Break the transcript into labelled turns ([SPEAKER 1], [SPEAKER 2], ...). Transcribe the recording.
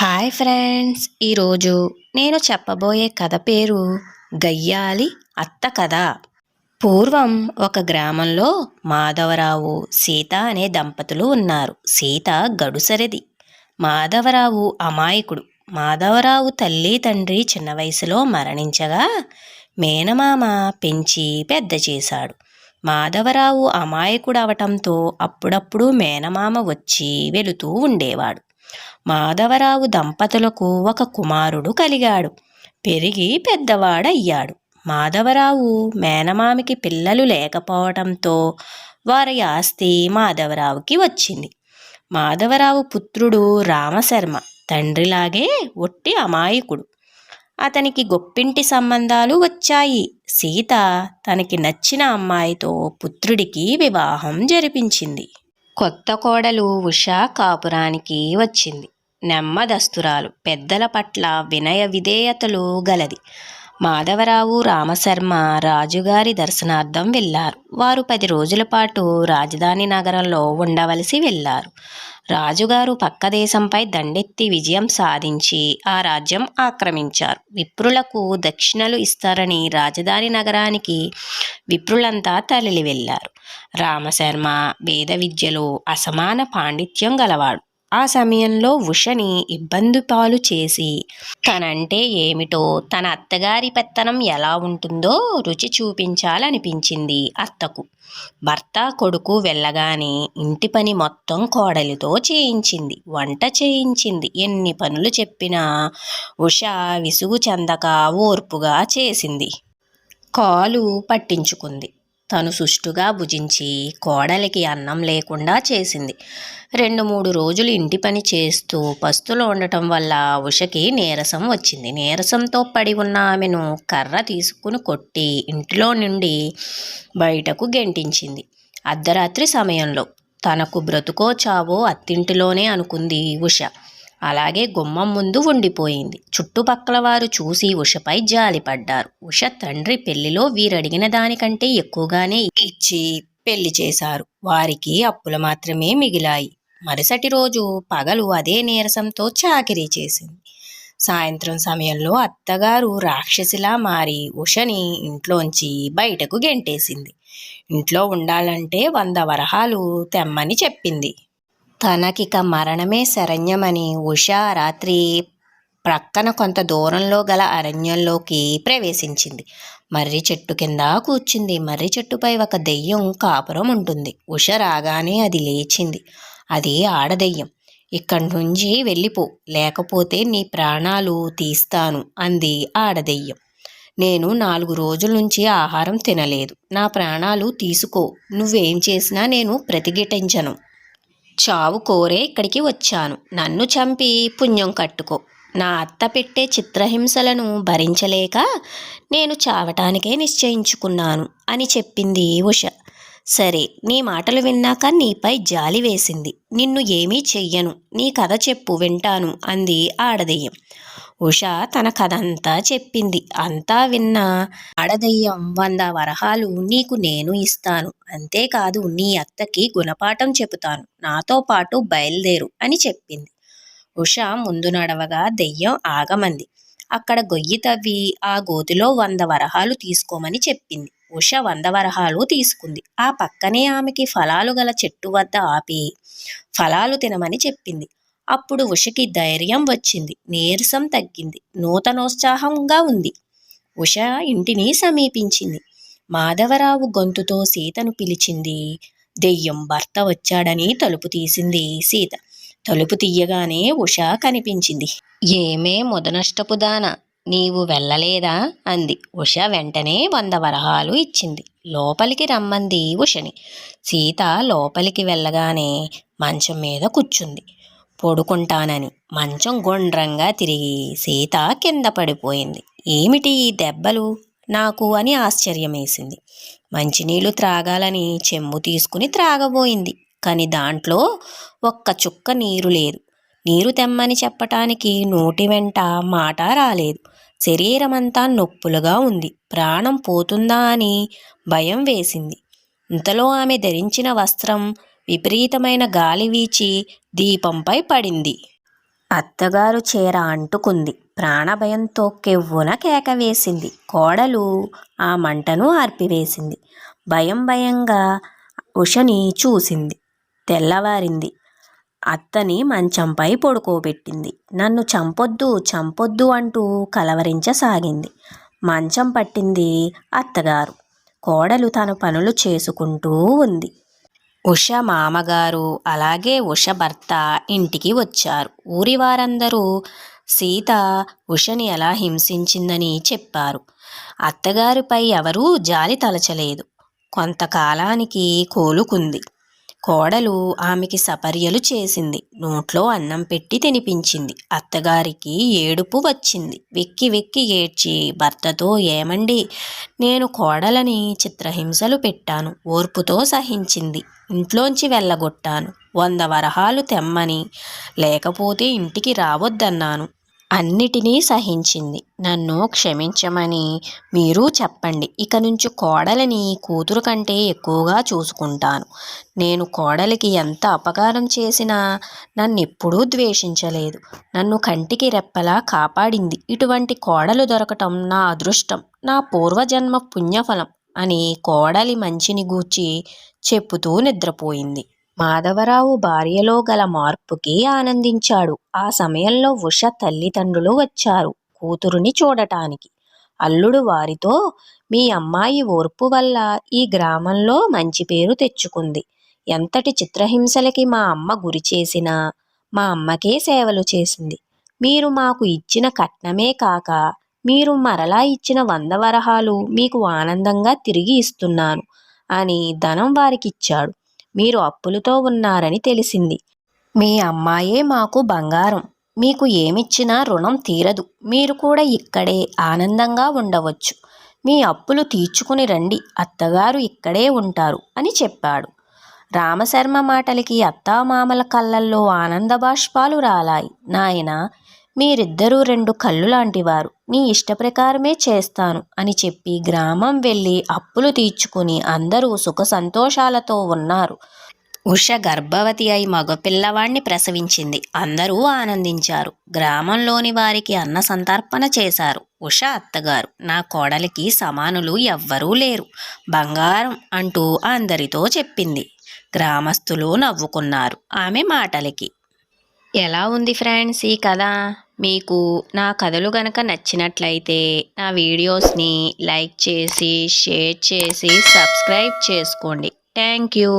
[SPEAKER 1] Hi friends ఈరోజు నేను చెప్పబోయే కథ పేరు గయ్యాలి అత్త కథ. పూర్వం ఒక గ్రామంలో మాధవరావు సీత అనే దంపతులు ఉన్నారు. సీత గడుసరిది. మాధవరావు అమాయకుడు. మాధవరావు తల్లి తండ్రి చిన్న వయసులో మరణించగా మేనమామ పెంచి పెద్ద చేశాడు. మాధవరావు అమాయకుడు అవటంతో అప్పుడప్పుడు మేనమామ వచ్చి వెళుతూ ఉండేవాడు. మాధవరావు దంపతులకు ఒక కుమారుడు కలిగాడు. పెరిగి పెద్దవాడయ్యాడు. మాధవరావు మేనమామికి పిల్లలు లేకపోవటంతో వారి ఆస్తి మాధవరావుకి వచ్చింది. మాధవరావు పుత్రుడు రామశర్మ తండ్రిలాగే ఒట్టి అమాయకుడు. అతనికి గొప్పింటి సంబంధాలు వచ్చాయి. సీత తనకి నచ్చిన అమ్మాయితో పుత్రుడికి వివాహం జరిపించింది. కొత్త కోడలు ఉషా కాపురానికి వచ్చింది. నెమ్మదస్తురాలు. పెద్దల పట్ల వినయ విధేయతలు గలది. మాధవరావు రామశర్మ రాజుగారి దర్శనార్థం వెళ్ళారు. వారు పది రోజుల పాటు రాజధాని నగరంలో ఉండవలసి వెళ్ళారు. రాజుగారు పక్క దేశంపై దండెత్తి విజయం సాధించి ఆ రాజ్యం ఆక్రమించారు. విప్రులకు దక్షిణలు ఇస్తారని రాజధాని నగరానికి విప్రులంతా తరలి వెళ్ళారు రామశర్మ వేద విద్యలో అసమాన పాండిత్యం గలవాడు. ఆ సమయంలో ఉషని ఇబ్బంది పాలు చేసి తనంటే ఏమిటో తన అత్తగారి పెత్తనం ఎలా ఉంటుందో రుచి చూపించాలనిపించింది అత్తకు. భర్త కొడుకు వెళ్ళగానే ఇంటి పని మొత్తం కోడలితో చేయించింది. వంట చేయించింది. ఎన్ని పనులు చెప్పినా ఉష విసుగు చెందక ఓర్పుగా చేసింది. కాలు పట్టించుకుంది. తను సుష్టుగా భుజించి కోడలికి అన్నం లేకుండా చేసింది. రెండు మూడు రోజులు ఇంటి పని చేస్తూ పస్తులు ఉండటం వల్ల ఉషకి నీరసం వచ్చింది. నీరసంతో పడి ఉన్న ఆమెను కర్ర తీసుకుని కొట్టి ఇంటిలో నుండి బయటకు గెంటించింది. అర్ధరాత్రి సమయంలో తనకు బ్రతుకో చావో అత్తింటిలోనే అనుకుంది ఉష. అలాగే గుమ్మం ముందు ఉండిపోయింది. చుట్టుపక్కల వారు చూసి ఉషపై జాలిపడ్డారు ఉష తండ్రి పెళ్ళిలో వీరడిగిన దానికంటే ఎక్కువగానే ఇచ్చి పెళ్ళి చేశారు. వారికి అప్పులు మాత్రమే మిగిలాయి. మరుసటి రోజు పగలు అదే నీరసంతో చాకిరీ చేసింది. సాయంత్రం సమయంలో అత్తగారు రాక్షసిలా మారి ఉషని ఇంట్లోంచి బయటకు గెంటేసింది. ఇంట్లో ఉండాలంటే వంద వరహాలు తెమ్మని చెప్పింది. తనకిక మరణమే శరణ్యమని ఉష రాత్రి ప్రక్కన కొంత దూరంలో గల అరణ్యంలోకి ప్రవేశించింది. మర్రి చెట్టు కింద కూర్చుంది. మర్రి చెట్టుపై ఒక దెయ్యం కాపురం ఉంటుంది. ఉష రాగానే అది లేచింది. అది ఆడదెయ్యం. ఇక్కడి నుంచి వెళ్ళిపో. లేకపోతే నీ ప్రాణాలు తీస్తాను అంది ఆడదెయ్యం. నేను నాలుగు రోజుల నుంచి ఆహారం తినలేదు. నా ప్రాణాలు తీసుకో. నువ్వేం చేసినా నేను ప్రతిఘటించను. చావు కోరే ఇక్కడికి వచ్చాను. నన్ను చంపి పుణ్యం కట్టుకో. నా అత్త పెట్టే చిత్రహింసలను భరించలేక నేను చావటానికే నిశ్చయించుకున్నాను అని చెప్పింది ఉష. సరే నీ మాటలు విన్నాక నీపై జాలి వేసింది. నిన్ను ఏమీ చెయ్యను. నీ కథ చెప్పు వింటాను అంది ఆడదెయ్యం. ఉష తన కథ అంతా చెప్పింది. అంతా విన్న ఆడదయ్యం వంద వరహాలు నీకు నేను ఇస్తాను. అంతేకాదు నీ అత్తకి గుణపాఠం చెబుతాను నాతో పాటు బయలుదేరు అని చెప్పింది. ఉష ముందు నడవగా దెయ్యం ఆగమంది. అక్కడ గొయ్యి తవ్వి ఆ గోతిలో వంద వరహాలు తీసుకోమని చెప్పింది. ఉష వందవరహాలు తీసుకుంది. ఆ పక్కనే ఆమెకి ఫలాలు గల చెట్టు వద్ద ఆపి ఫలాలు తినమని చెప్పింది. అప్పుడు ఉషకి ధైర్యం వచ్చింది. నీరసం తగ్గింది. నూతనోత్సాహంగా ఉంది. ఉష ఇంటిని సమీపించింది. మాధవరావు గొంతుతో సీతను పిలిచింది దెయ్యం భర్త వచ్చాడని తలుపు తీసింది సీత. తలుపు తీయగానే ఉష కనిపించింది. ఏమే ముదనష్టపుదాన? నీవు వెళ్ళలేదా? అంది. ఉష వెంటనే వంద వరహాలు ఇచ్చింది. లోపలికి రమ్మంది ఉషని. సీత లోపలికి వెళ్ళగానే మంచం మీద కూర్చుంది. పడుకుంటానని మంచం గుండ్రంగా తిరిగి సీత కింద పడిపోయింది. ఏమిటి ఈ దెబ్బలు? నాకు అని ఆశ్చర్యమేసింది. మంచినీళ్ళు త్రాగాలని చెంబు తీసుకుని త్రాగబోయింది. కాని దాంట్లో ఒక్క చుక్క నీరు లేదు. నీరు తెమ్మని చెప్పటానికి నోటి వెంట మాట రాలేదు. శరీరమంతా నొప్పులుగా ఉంది. ప్రాణం పోతుందా అని భయం వేసింది. ఇంతలో ఆమె ధరించిన వస్త్రం విపరీతమైన గాలి వీచి దీపంపై పడింది. అత్తగారు చీర అంటుకుంది. ప్రాణభయంతో కెవ్వున కేక వేసింది. కోడలు ఆ మంటను ఆర్పివేసింది. భయం భయంగా ఉషని చూసింది. తెల్లవారింది. అత్తని మంచంపై పడుకోబెట్టింది. నన్ను చంపొద్దు చంపొద్దు అంటూ కలవరించసాగింది. మంచం పట్టింది అత్తగారు. కోడలు తన పనులు చేసుకుంటూ ఉంది. ఉష మామగారు అలాగే ఉష భర్త ఇంటికి వచ్చారు. ఊరి వారందరూ సీత ఉషని ఎలా హింసించిందని చెప్పారు. అత్తగారిపై ఎవరూ జాలి తలచలేదు. కొంతకాలానికి కోలుకుంది. కోడలు ఆమెకి సపర్యలు చేసింది. నోట్లో అన్నం పెట్టి తినిపించింది. అత్తగారికి ఏడుపు వచ్చింది. వెక్కి వెక్కి ఏడ్చి భర్తతో ఏమండి? నేను కోడలని చిత్రహింసలు పెట్టాను. ఓర్పుతో సహించింది. ఇంట్లోంచి వెళ్ళగొట్టాను. వంద వరహాలు తెమ్మని. లేకపోతే ఇంటికి రావద్దన్నాను. అన్నిటినీ సహించింది. నన్ను క్షమించమని మీరు చెప్పండి. ఇక నుంచి కోడలని కూతురు కంటే ఎక్కువగా చూసుకుంటాను. నేను కోడలికి ఎంత అపకారం చేసినా నన్నెప్పుడూ ద్వేషించలేదు. నన్ను కంటికి రెప్పలా కాపాడింది. ఇటువంటి కోడలు దొరకటం నా అదృష్టం. నా పూర్వజన్మ పుణ్యఫలం అని కోడలి మంచిని గూర్చి చెప్పుతూ నిద్రపోయింది. మాధవరావు భార్యలో గల మార్పుకి ఆనందించాడు. ఆ సమయంలో ఉష తల్లిదండ్రులు వచ్చారు కూతురుని చూడటానికి. అల్లుడు వారితో మీ అమ్మాయి ఓర్పు వల్ల ఈ గ్రామంలో మంచి పేరు తెచ్చుకుంది. ఎంతటి చిత్రహింసలకి మా అమ్మ గురి చేసినా మా అమ్మకే సేవలు చేసింది. మీరు మాకు ఇచ్చిన కట్నమే కాక మీరు మరలా ఇచ్చిన వంద వరహాలు మీకు ఆనందంగా తిరిగి ఇస్తున్నాను అని ధనం వారికిచ్చాడు. మీరు అప్పులతో ఉన్నారని తెలిసింది. మీ అమ్మాయే మాకు బంగారం. మీకు ఏమిచ్చినా రుణం తీరదు. మీరు కూడా ఇక్కడే ఆనందంగా ఉండవచ్చు. మీ అప్పులు తీర్చుకుని రండి. అత్తగారు ఇక్కడే ఉంటారు అని చెప్పాడు. రామశర్మ మాటలకి అత్తామామల కళ్ళల్లో ఆనంద బాష్పాలు రాలాయి. నాయన మీరిద్దరూ రెండు కళ్ళు లాంటివారు నీ ఇష్ట ప్రకారమే చేస్తాను అని చెప్పి గ్రామం వెళ్ళి అప్పులు తీర్చుకుని అందరూ సుఖ సంతోషాలతో ఉన్నారు. ఉష గర్భవతి అయి మగపిల్లవాణ్ణి ప్రసవించింది. అందరూ ఆనందించారు. గ్రామంలోని వారికి అన్న సంతర్పణ చేశారు. ఉష అత్తగారు నా కోడలికి సమానులు ఎవ్వరూ లేరు. బంగారం అంటూ అందరితో చెప్పింది. గ్రామస్తులు నవ్వుకున్నారు ఆమె మాటలకి. ఎలా ఉంది ఫ్రెండ్స్ ఈ కథ? మీకు నా కథలు గనక నచ్చినట్లయితే నా వీడియోస్ని లైక్ చేసి షేర్ చేసి సబ్స్క్రైబ్ చేసుకోండి. Thank you.